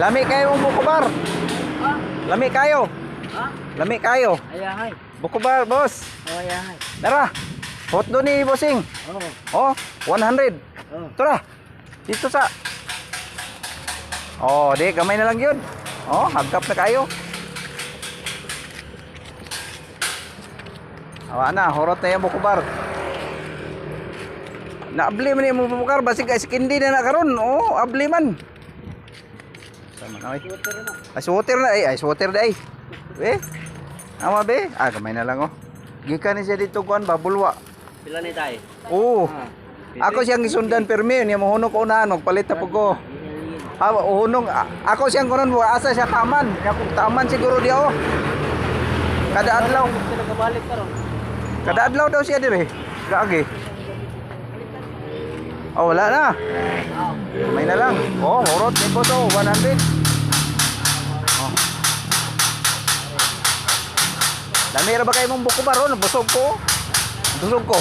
Lami kayo ang bukubar. Ha? Lami kayo. Ha? Lami kayo. Ayahay. Bukubar, boss. Oh, ayahay. Tara. Hot doon ni bossing. Oh. Oh, 100. Oh. Tara. Dito sa. Oh, di gamay na lang 'yun. Oh, hagkap na kayo. Awa na, horot na yung bukubar. Naabli man yung bukar, basig kay sikindi na na karon. Oh, abli man. Sama na, oy. Water na. Ay, na ay, ay, sweater na ay. Be. Ama be. Ah, gamay na lang oh. Gikan ni siya dito kuan babulwa. Pila ni tayo? Oo. Ah. Ako siyang isundan permi, niya mohunong ko unahan, magpalit na po ko. Ah, uhunong, a- ako siyang kunon, asa siya taman. Niya kung taman siguro diya oh. Kada adlaw, na kada adlaw daw siya dire. Gagi. Oh, wala na. May na lang. Oh, ni boss oh, 100. Oh. Dami ra ba kayo mong buko ba ron? Busog ko. Busog ko.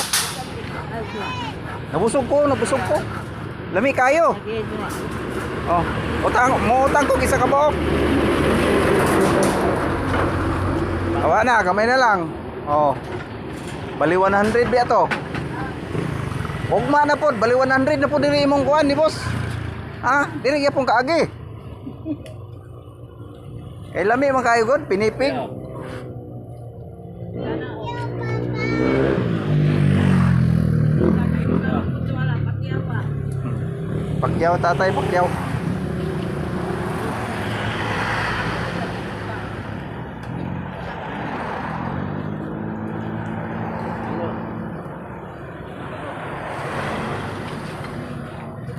Nabusog ko, nabusog ko. Lami kayo. Oh, utang, mo utang ko isa ka buok. Awa na, kamay na lang. Oh. Bali 100 biya to. Ugma na pod, bali 100 na po diri imong kuan ni boss. Ha? Diri gyapon kaagi. Kay lami man kayo god, pinipig. Pakyaw tatay, pakyaw.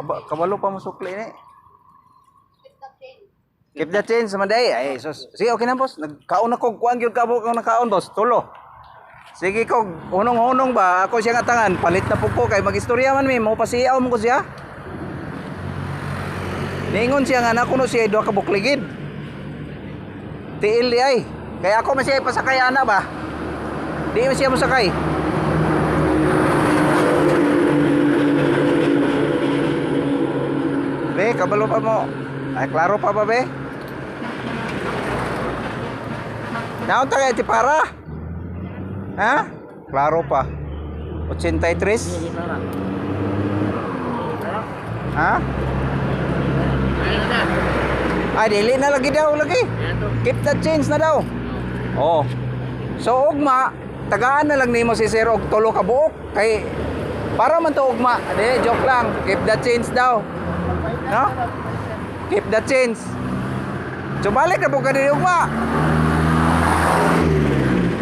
Kaba, kabalo pa mo sukli ni. Keep the change sa manday. Ay, sus. Sige, okay na, boss. Nagkaon ako. Kuhaan yun ka mo nakaon, boss. Tulo. Sige ko, unong-unong ba? Ako siya nga tangan. Palit na po ko. Kay magistorya man mi. Mo pasiyaw mo ko siya. Ningon siya nga na kuno siya doon kabukligid. Tiil di ay. Kaya ako man siya ipasakay ana ba? Di mo siya masakay. Be, kabalo pa mo. Ay, klaro pa ba, be? Naon ta kay ti para? Ha? Klaro pa. 83? Sige, para. Ha? Ay, dili na lagi daw lagi. Keep the change na daw. Oh. So ugma, tagaan na lang nimo si Sir og tulo ka buok kay para man to ugma. Di joke lang. Keep the change daw. No? Keep the change. So balik na po ka diri ugma.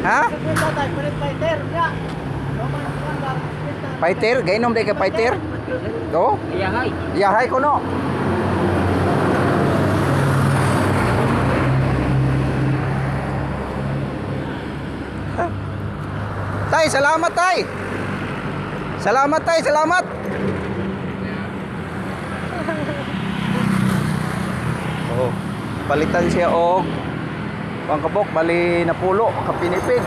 Ha? Fighter, gainom day ka fighter. Do? Ayahay. Yahay ko no. Tay, salamat tay. Salamat tay, salamat. Oh, palitan siya og pang kabok bali na pulo kapinipig.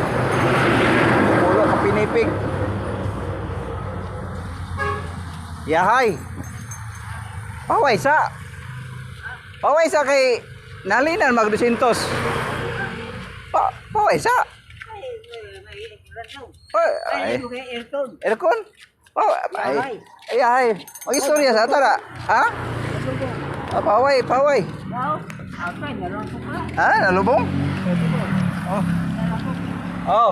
Pulo kapinipig. Yahay. Paway sa. Paway sa kay nalinan mag 200. Pa, paway sa. Ay, ay. Aircon? Oh, ay. Ay, ay. Mag-istorya sa tara. Ha? Ah, paway, paway. Ha? Nalubong? Oh. Oh.